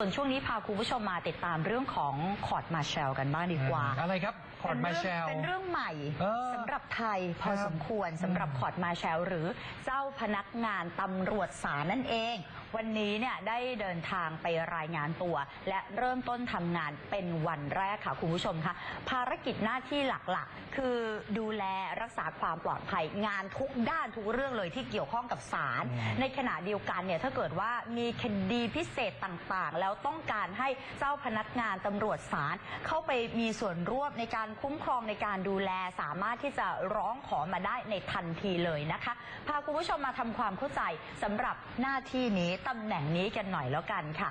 ส่วนช่วงนี้พาคุณผู้ชมมาติดตามเรื่องของคอร์ดมาแชลกันบ้างดีกว่า อะไรครับคอร์ดมาแชลเป็นเรื่องใหม่เออสำหรับไทยพอครับสมควรสำหรับอืมคอร์ดมาแชลหรือเจ้าพนักงานตำรวจศาลนั่นเอง วันนี้เนี่ยได้เดินทางไปรายงานตัว และเริ่มต้นทำงานเป็นวันแรกค่ะคุณผู้ชมคะภารกิจหน้าที่หลักๆ คือดูแลรักษาความปลอดภัยงานทุกด้านทุกเรื่องเลยที่เกี่ยวข้องกับศาลอืมในขณะเดียวกันเนี่ยถ้าเกิดว่ามีคดีพิเศษต่างๆ แล้วต้องการให้เจ้าพนักงานตำรวจศาลเข้าไปมีส่วนร่วมในการคุ้มครองในการดูแลสามารถที่จะร้องขอมาได้ในทันทีเลยนะคะพาคุณผู้ชมมาทำความเข้าใจสำหรับหน้าที่นี้ตำแหน่งนี้กันหน่อยแล้วกันค่ะ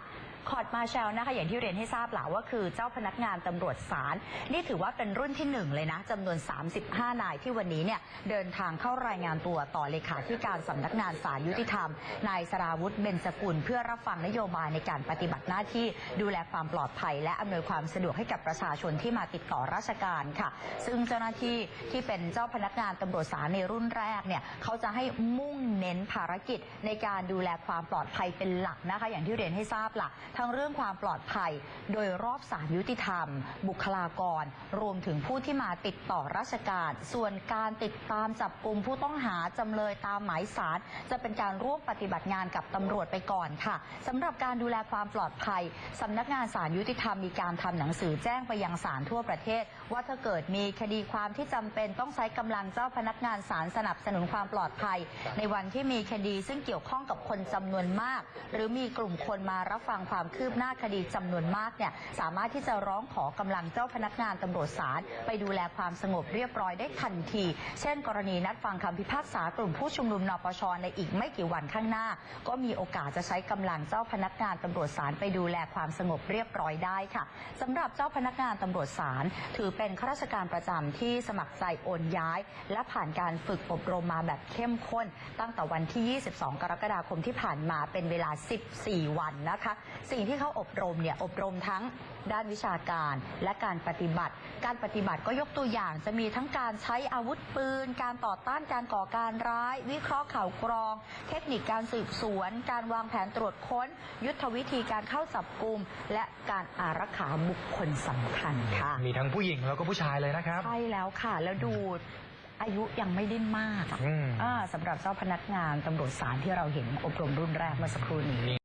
คอร์ดมาแชลนะคะอย่างที่เรียนให้ทราบหล่าว่าคือเจ้าพนักงานตำรวจศาลนี่ถือว่าเป็นรุ่นที่หนึ่งเลยนะจำนวน 35 นายที่วันนี้เนี่ยเดินทางเข้ารายงานตัวต่อเลขาธิการสำนักงานศาลยุติธรรม นายสราวุธเบญจกุลเพื่อรับฟังนโยบายในการปฏิบัติหน้าที่ดูแลความปลอดภัย และอำนวยความสะดวกให้กับประชาชนที่มาติดต่อราชการค่ะ ซึ่งเจ้าหน้าที่ที่เป็นเจ้าพนักงานตำรวจศาลในรุ่นแรกเนี่ยเขาจะให้มุ่งเน้นภารกิจในการดูแลความปลอดภัยเป็นหลักนะคะ อย่างที่เรียนให้ทราบล่ะทั้งเรื่องความปลอดภัย โดยรอบศาลยุติธรรม บุคลากร รวมถึงผู้ที่มาติดต่อราชการ ส่วนการติดตามจับกลุ่มผู้ต้องหาจำเลยตามหมายสารจะเป็นการร่วมปฏิบัติงานกับตำรวจไปก่อนค่ะสำหรับการดูแลความปลอดภัยสำนักงานศาลยุติธรรมมีการทำหนังสือแจ้งไปยังศาลทั่วประเทศ ว่าถ้าเกิดมีคดีความที่จำเป็นต้องใช้กำลังเจ้าพนักงานศาลสนับสนุนความปลอดภัย ในวันที่มีคดีซึ่งเกี่ยวข้องกับคนจำนวนมาก หรือมีกลุ่มคนมารับฟังความคืบหน้าคดีจำนวนมากเนี่ยสามารถที่จะร้องขอกำลังเจ้าพนักงานตำรวจศาลไปดูแลความสงบเรียบร้อยได้ทันที เช่น กรณีนัดฟังคำพิพากษากลุ่มผู้ชุมนุมนปชในอีกไม่กี่วันข้างหน้า ก็มีโอกาสจะใช้กำลังเจ้าพนักงานตำรวจศาลไปดูแลความสงบเรียบร้อยได้ค่ะสำหรับเจ้าพนักงานตำรวจศาลถือเป็นข้าราชการประจำที่สมัครใจโอนย้าย และผ่านการฝึกอบรมมาแบบเข้มข้น ตั้งแต่วันที่ 22 กรกฎาคมที่ผ่านมาเป็นเวลา 14 วันนะคะสิ่งที่เขาอบรมเนี่ยอบรมทั้งด้านวิชาการและการปฏิบัติ การปฏิบัติก็ยกตัวอย่างจะมีทั้งการใช้อาวุธปืน การต่อต้านการก่อการร้าย วิเคราะห์ข่าวกรอง เทคนิคการสืบสวน การวางแผนตรวจค้น ยุทธวิธีการเข้าจับกลุ่มและการอารักขาบุคคลสำคัญค่ะ มีทั้งผู้หญิงแล้วก็ผู้ชายเลยนะครับ ใช่แล้วค่ะ แล้วดูอายุยังไม่ได้มากอะอืมอ่าสำหรับเจ้าพนักงานตำรวจศาลที่เราเห็นอบรมรุ่นแรกเมื่อสักครู่นี้นี่